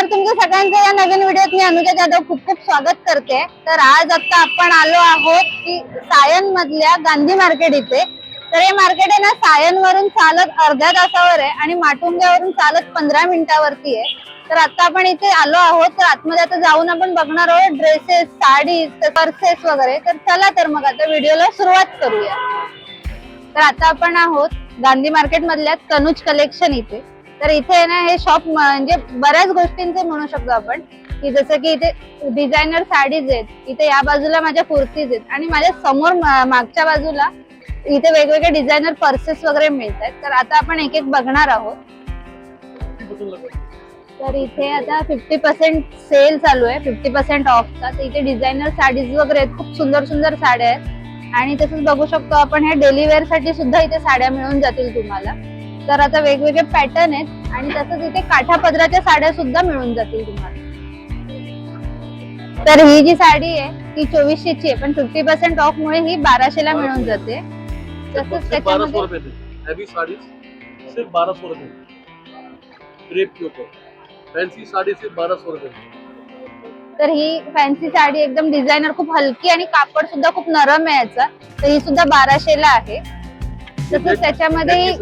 तर तुमचं सगळ्यांचं या नवीन व्हिडिओत मी अनुजा जाधव खूप खूप स्वागत करते. तर आज आता आपण आलो आहोत की सायन मधल्या गांधी मार्केट इथे. तर हे मार्केट आहे ना सायन वरून चालत अर्ध्या तासावर आहे आणि माटुंग्यावरून चालत पंधरा मिनिटावरती आहे. तर आता आपण इथे आलो आहोत तर आतमध्ये आता जाऊन आपण बघणार आहोत ड्रेसेस साडीज पर्सेस वगैरे. तर चला तर मग आता व्हिडिओला सुरुवात करूया. तर आता आपण आहोत गांधी मार्केट मधल्या तनुज कलेक्शन इथे. तर इथे आहे ना हे शॉप म्हणजे बऱ्याच गोष्टींचे म्हणू शकतो आपण. की जसं की इथे डिझायनर साडीज आहेत. इथे या बाजूला माझ्या कुर्तीज आहेत. आणि माझ्यासमोर मागच्या बाजूला इथे वेगवेगळे डिझायनर पर्सेस वगैरे मिळत आहेत तर आता आपण एक एक बघणार आहोत. तर इथे आता फिफ्टी पर्सेंट सेल चालू आहे. फिफ्टी पर्सेंट ऑफचा तर इथे डिझायनर साडीज वगैरे आहेत. खूप सुंदर सुंदर साड्या आहेत. आणि तसंच बघू शकतो आपण हे डेली वेअरसाठी सुद्धा इथे साड्या मिळून जातील तुम्हाला. तर आता वेगवेगळे पॅटर्न आहेत आणि तसंच इथे काठा पदराच्या साड्या सुद्धा मिळून जातील तुम्हाला. तर ही जी साडी आहे ती चोवीसशेची आहे पण फिफ्टी पर्सेंट ऑफ मुळे ही बाराशेला मिळून जाते. तसंच त्याच्यामध्ये सौ साड़ी सिर्फ सौ तर ही फॅन्सी साडी एकदम डिझायनर खूप हलकी आणि कापड सुद्धा खूप नरम आहे याचा. तर ही सुद्धा बाराशेला आहे. तसंच त्याच्यामध्ये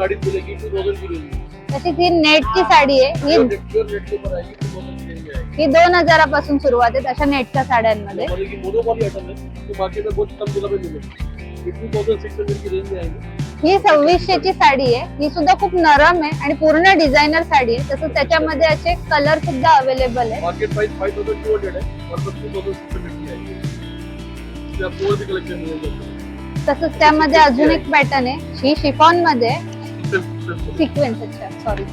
तशीच ही नेटची साडी आहे ही ही दोन हजारापासून सुरुवात आहे अशा नेटच्या साड्यांमध्ये. है तो ही सव्वीसशेची साडी आहे ही सुद्धा खूप नरम आहे आणि पूर्ण डिझायनर साडी आहे. तसंच त्याच्यामध्ये असे कलर सुद्धा अवेलेबल आहे. तसंच त्यामध्ये अजून एक पॅटर्न आहे. ही शिफॉनमध्ये सिक्वेन्स अच्छा सॉरी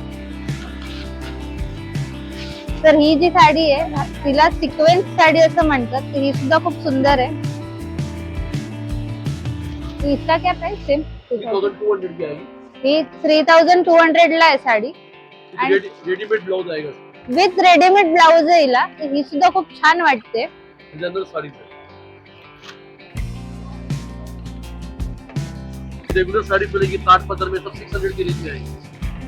तर ही जी साडी आहे तिला सिक्वेन्स साडी असं म्हणतात. ही सुद्धा खूप सुंदर आहे. इसका क्या price same three thousand two hundred की आएगी ही थ्री थाउजंड टू हंड्रेड ला आहे साडी. आणि- रेडी- रेडीमेड ब्लाउज आएगा विथ रेडीमेड ब्लाउज आहे हिला. ही सुद्धा खूप छान वाटते. साड़ी रेगुलर साड़ी मिलेगी ताट पदर में सब सिक्स हंड्रेड की रेंज में आएगी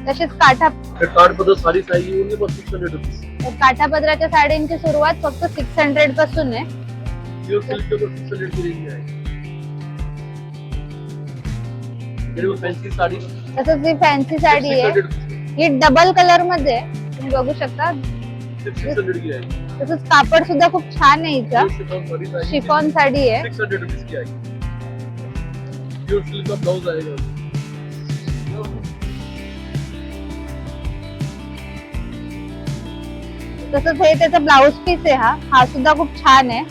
तसेच काठा ताट पदर साड़ी आएगी only for six hundred rupees काठापदराच्या साड्यांची सुरुवात फक्त सिक्स हंड्रेड पासून आहे. प्योर सिल्क के सिक्स हंड्रेड की रेंज में आएगी। मेरे को फैंसी साड़ी तसंच ही फॅन्सी साडी आहे. ही डबल कलर मध्ये आहे. तुम्ही बघू शकता. सिक्स हंड्रेड की आएगी। तसंच कापड सुद्धा खूप छान आहे हिचा. शिफॉन साड़ी आएगी शिफॉन साडी आहे. सिक्स हंड्रेड रुपीज़ की आएगी। प्योर सिल्क का तसंच हे त्याचा ब्लाउज पीस आहे हा. हा सुद्धा खूप छान आहे.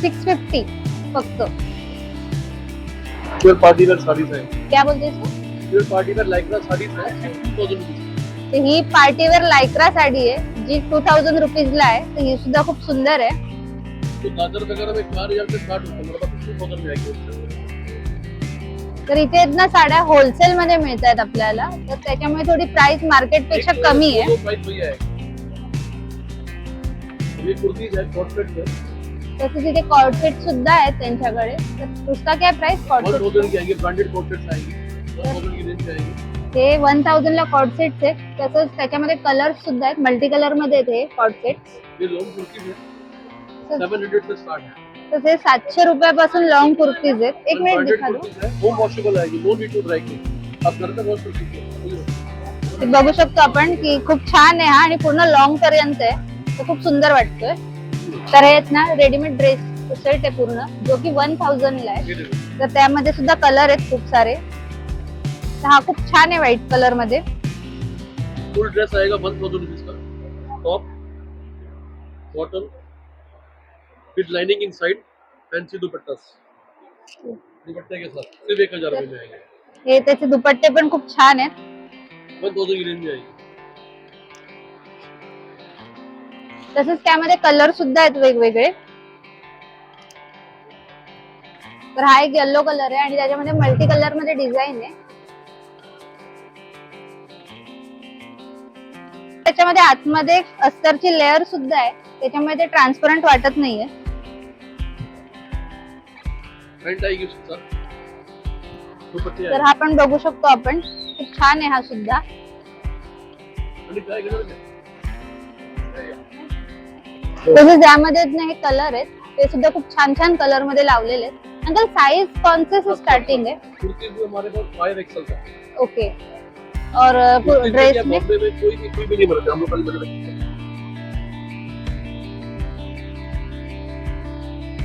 सिक्स फिफ्टी फक्त. प्योर पार्टी वेयर साड़ीज आएगी क्या बोलते इसको? Pure party wear Lycra saris है टू थाउजेंड रुपीज तर ही पार्टीवेअर लायक्रा साडी आहे जी टू थाउजंड रुपीजला आहे. तर ही सुद्धा खूप सुंदर आहे. तो दादर वगैरह में चार हजार से स्टार्ट होता है तर इथे आहेत ना साड्या होलसेल मध्ये मिळत आहेत आपल्याला. तर त्याच्यामुळे थोडी प्राइस मार्केटपेक्षा कमी आहे. तसंच इथे कॉर्सेट सुद्धा आहेत त्यांच्याकडे. तर उसका क्या प्राइस कॉर्सेट हे वन थाउजंड ला कॉर्सेट आहेत तसंच त्याच्यामध्ये कलर सुद्धा आहेत. मल्टी कलरमध्ये कॉर्सेट सेवन हंड्रेड से स्टार्ट तसे सातशे रुपयापासून लॉंग कुर्तीज आहेत. एक मिनिट दिखा दो. है होम वॉशेबल आएगी no need to dry clean आप घर तक वॉश कर सकते हो. ते बघू शकतो आपण की खूप छान आहे हा आणि पूर्ण लॉंग पर्यंत आहे. तो खूप सुंदर वाटतोय. तर हे आहेत ना रेडीमेड ड्रेस सेट आहे पूर्ण जो की वन थाउजंड ला आहे. तर त्यामध्ये सुद्धा कलर आहेत खूप सारे. तर हा खूप छान आहे व्हाईट कलरमध्ये. फुल ड्रेस आएगा वन थाउजेंड रुपीज का? Top bottom with lining inside fancy dupatta दुपट्टे के साथ सिर्फ एक हजार रुपये में आएगा। हे त्याचे दुपट्टे पण खूप छान आहेत. वन थाउजेंड की रेंज में आएगी। तसेच त्यामध्ये कलर सुद्धा आहेत वेगवेगळे. तर हा एक येल्लो कलर आहे आणि त्याच्यामध्ये मल्टी कलरमध्ये डिझाईन आहे. त्याच्यामध्ये आतमध्ये एक अस्तरची लेअर सुद्धा आहे. त्याच्यामुळे ते ट्रान्सपरंट वाटत नाहीये. तर हा पण बघू शकतो आपण. खूप छान आहे हा सुद्धा. तसेच यामध्ये आहेत ना हे कलर आहेत ते सुद्धा खूप छान छान कलरमध्ये लावलेले आहेत. अंकल साइज कौन से से स्टार्टिंग है का ओके और ड्रेस में कोई भी कोई भी नहीं बनता हम लोग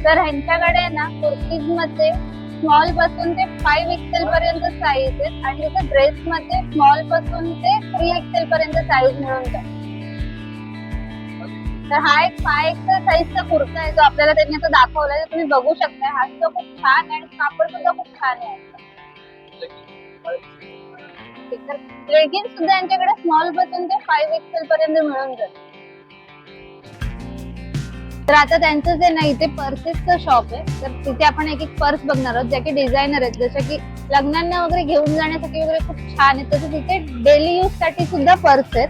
तर ह्यांच्याकडे ना कुर्तीजमध्ये स्मॉलपासून ते फाईव्ह एक्सेल पर्यंत साईज आहेत आणि तिथे ड्रेस मध्ये स्मॉलपासून ते थ्री एक्सेल पर्यंत साईज मिळून जाईल. तर हा एक फाय एक्सेल साईजचा कुर्ता आहे जो आपल्याला त्यांनी आता दाखवलाय आहे. तुम्ही बघू शकता हा सुद्धा खूप छान आहे आणि कापड सुद्धा खूप छान आहे. लेगिन्स सुद्धा यांच्याकडे स्मॉलपासून ते फाईव्ह एक्सेल पर्यंत मिळून जाईल. तर आता त्यांचं जे नाही ते पर्सेसचं शॉप आहे. तर तिथे आपण एक एक पर्स बघणार आहोत ज्या की डिझायनर आहेत. जसं की लग्नांना वगैरे घेऊन जाण्यासाठी वगैरे खूप छान आहेत. तसं तिथे डेली यूजसाठी सुद्धा पर्स आहेत.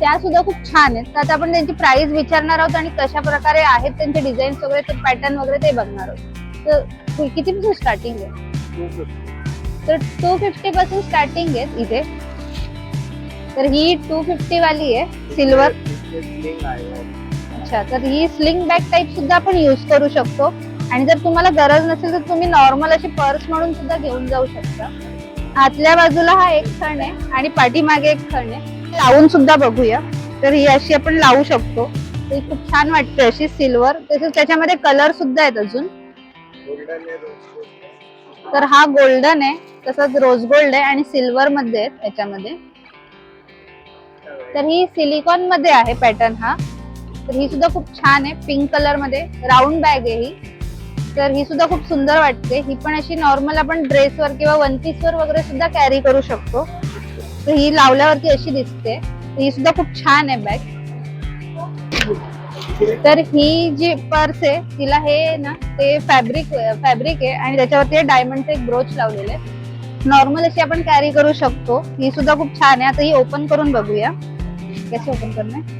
त्या सुद्धा खूप छान आहेत. तर आता आपण त्यांची प्राइस विचारणार आहोत आणि कशा प्रकारे आहेत त्यांचे डिझाईन्स वगैरे ते पॅटर्न वगैरे ते बघणार आहोत. तर कितीपासून स्टार्टिंग आहे? तर टू फिफ्टी पासून स्टार्टिंग आहे इथे. तर ही टू फिफ्टी वाली आहे सिल्वर अच्छा तर ही स्लिंग बॅग टाईप सुद्धा आपण युज करू शकतो. आणि जर तुम्हाला गरज नसेल तर तुम्ही नॉर्मल अशी पर्स म्हणून सुद्धा घेऊन जाऊ शकता. आतल्या बाजूला हा एक खण आहे आणि पाठीमागे एक खण आहे. लावून सुद्धा बघूया. तर ही अशी आपण लावू शकतो. ही खूप छान वाटते अशी सिल्वर तसेच त्याच्यामध्ये कलर सुद्धा आहेत अजून. तर हा गोल्डन आहे. तसंच रोज गोल्ड आहे आणि सिल्वर मध्ये त्याच्यामध्ये. तर ही सिलिकॉनमध्ये आहे पॅटर्न हा. तर ही सुद्धा खूप छान आहे. पिंक कलरमध्ये राऊंड बॅग आहे ही. तर ही सुद्धा खूप सुंदर वाटते. ही पण अशी नॉर्मल आपण ड्रेसवर किंवा वन वर वगैरे सुद्धा कॅरी करू शकतो. तर ही लावल्यावरती अशी दिसते. ही सुद्धा खूप छान आहे बॅग तर ही जी पर्स आहे तिला हे ना ते फॅब्रिक फॅब्रिक आहे आणि त्याच्यावरती डायमंडचे एक ब्रोच लावलेले नॉर्मल अशी आपण कॅरी करू शकतो. ही सुद्धा खूप छान आहे. आता ही ओपन करून बघूया. कशी ओपन करणार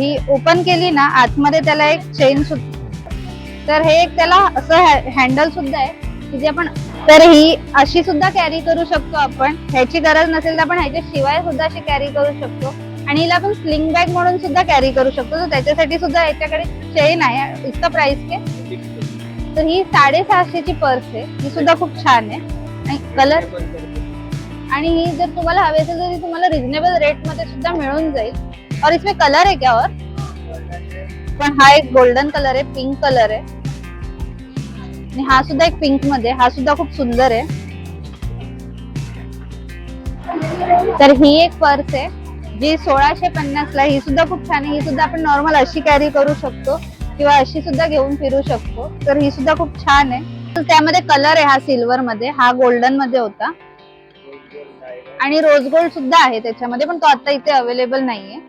ही ओपन केली ना आतमध्ये त्याला एक चेन सुद्धा तर हे एक त्याला असं हँडल सुद्धा आहे की जे आपण तर ही अशी सुद्धा कॅरी करू शकतो आपण. ह्याची गरज नसेल तर आपण ह्याच्या शिवाय सुद्धा अशी कॅरी करू शकतो. आणि हिला आपण स्लिंग बॅग म्हणून सुद्धा कॅरी करू शकतो. तर त्याच्यासाठी सुद्धा याच्याकडे चेन आहे इतका प्राइस के. तर ही साडेसहाशेची पर्स आहे. ही सुद्धा खूप छान आहे. आणि कलर आणि ही जर तुम्हाला हवी असेल तर तुम्हाला रिझनेबल रेटमध्ये सुद्धा मिळून जाईल. और इसमें कलर है क्या और? पण हा एक गोल्डन कलर आहे पिंक कलर आहे आणि हा सुद्धा एक पिंकमध्ये हा सुद्धा खूप सुंदर आहे. तर ही एक पर्स आहे. जी सोळाशे पन्नास ला ही सुद्धा खूप छान आहे. ही सुद्धा आपण नॉर्मल अशी कॅरी करू शकतो किंवा अशी सुद्धा घेऊन फिरू शकतो. तर ही सुद्धा खूप छान आहे. तर त्यामध्ये कलर आहे हा सिल्वर मध्ये. हा गोल्डनमध्ये होता. आणि रोज गोल्ड सुद्धा आहे त्याच्यामध्ये पण तो आता इथे अवेलेबल नाहीये.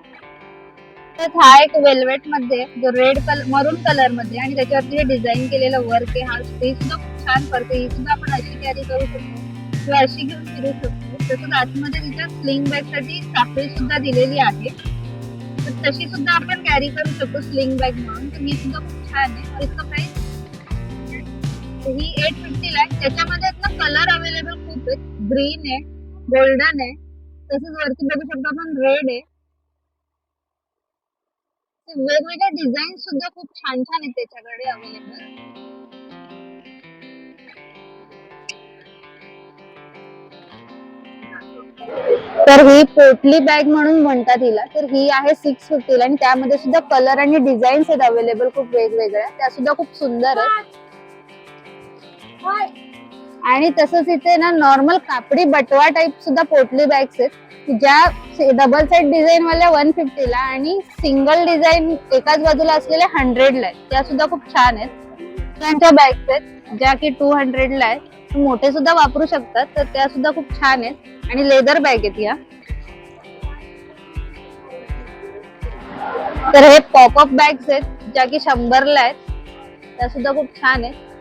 तर हा एक वेल्वेटमध्ये जो रेड कलर मरून कलरमध्ये आणि त्याच्यावरती हे डिझाईन केलेलं वर्क आहे हा ते सुद्धा खूप छान पडते ही सुद्धा आपण अशी कॅरी करू शकतो. किंवा अशी घेऊन फिरू शकतो. तसंच आतमध्ये तिच्या स्लिंग बॅगसाठी साखळी सुद्धा दिलेली आहे. तर तशी सुद्धा आपण कॅरी करू शकतो स्लिंग बॅग म्हणून. तर ही सुद्धा खूप छान आहे. इसका प्राइस ही एट फिफ्टी लॅक त्याच्यामध्ये ना कलर अवेलेबल खूप आहेत. ग्रीन आहे गोल्डन आहे. तसंच वरती बघू शकतो आपण रेड आहे. ते वेगवेगळे डिझाईन सुद्धा खूप छान छान आहेत त्याच्याकडे अवेलेबल तर ही पोटली बॅग म्हणून म्हणतात हिला. तर ही आहे सिक्स फिफ्टीला आणि त्यामध्ये सुद्धा कलर आणि डिझाईन्स आहेत अवेलेबल खूप वेगवेगळ्या. त्या सुद्धा खूप सुंदर आहेत. आणि तसंच इथे ना नॉर्मल कापडी बटवा टाईप सुद्धा पोटली बॅग्स आहेत. ज्या डबल साईड डिझाईन वाल्या वन फिफ्टीला आणि सिंगल डिझाईन एकाच बाजूला असलेल्या हंड्रेडला आहेत. त्या सुद्धा खूप छान आहेत. त्यांच्या बॅग्स आहेत. ज्या की टू हंड्रेडला आहेत. मोठे सुद्धा वापरू शकतात. तर त्या सुद्धा खूप छान आहेत. आणि लेदर बॅग आहेत या. तर हे पॉपअप बॅग्स आहेत. ज्या की शंभरला आहेत. त्या सुद्धा खूप छान आहेत.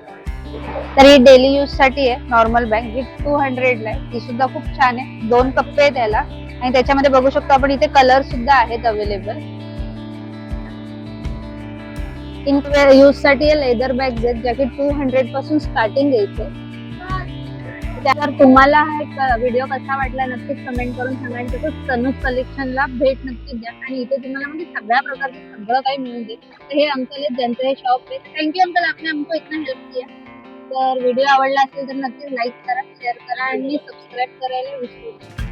तर ही डेली यूजसाठी आहे नॉर्मल बॅग ही टू हंड्रेडला आहे. ही सुद्धा खूप छान आहे. दोन कप्पे आहेत त्याला. आणि त्याच्यामध्ये बघू शकतो आपण इथे कलर सुद्धा आहेत अवेलेबल इन यूजसाठी लेदर बॅग आहेत ज्या की टू हंड्रेडपासून स्टार्टिंग आहे इथे. तुम्हाला हा व्हिडिओ कसा वाटला नक्कीच कमेंट करून सांगा. आणि तसंच तनुज कलेक्शनला भेट नक्की द्या. आणि इथे तुम्हाला म्हणजे सगळ्या प्रकारचं सगळं काही मिळून देईल हे अंकल आहेत ज्यांचं हे शॉप आहे. थँक्यू अंकल आपण आमचं इतना हेल्प किया तर व्हिडिओ आवडला असेल तर नक्कीच लाईक करा शेअर करा आणि सबस्क्राईब करायला विसरू नका.